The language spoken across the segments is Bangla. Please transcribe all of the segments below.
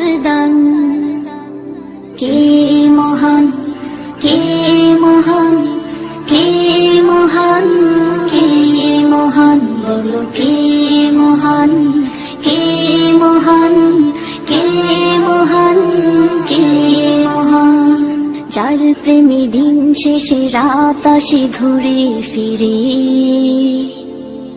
দান কে মহান কে মহান কে মহান কে মহান বলো কে মহান কে মহান কে মহান কে মহান যার প্রেমী দিন শেষে রাত আসে ঘুরে ফিরে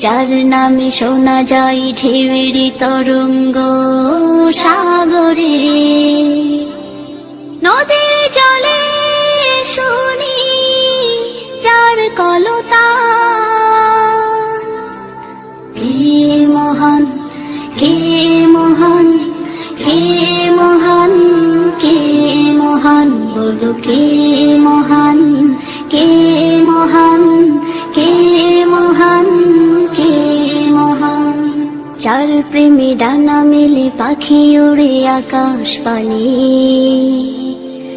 যার নামে শোনা যায় ঢেউয়েরি তরঙ্গ সাগরে। নদীর জলে শুনি যার কলতা। কে মহান কে মহান কে মহান কে মহান বলো কে? চার প্রেমী ডানা মেলে পাখি উড়ে আকাশ পানে।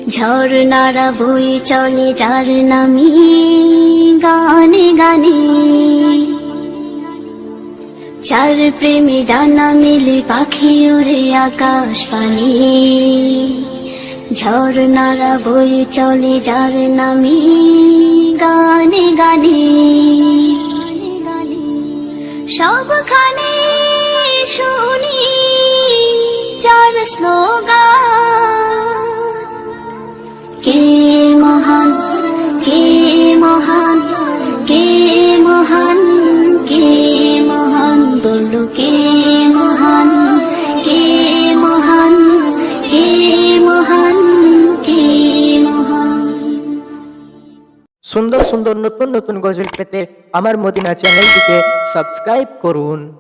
ঝর্ণারা বই চলে যার নামি গানে গানে। চার প্রেমী ডানা মিলে পাখি উড়ে আকাশ পানি। ঝর্ণারা বই চলে যার নামি গানে গানে। সবখানে স্লোগান কে মহান কে মহান কে মহান কে মহান বলো, কে মহান কে মহান কে মহান কে মহান। সুন্দর সুন্দর নতুন নতুন গজল পেতে আমার মদিনা চ্যানেলটিকে সাবস্ক্রাইব করুন।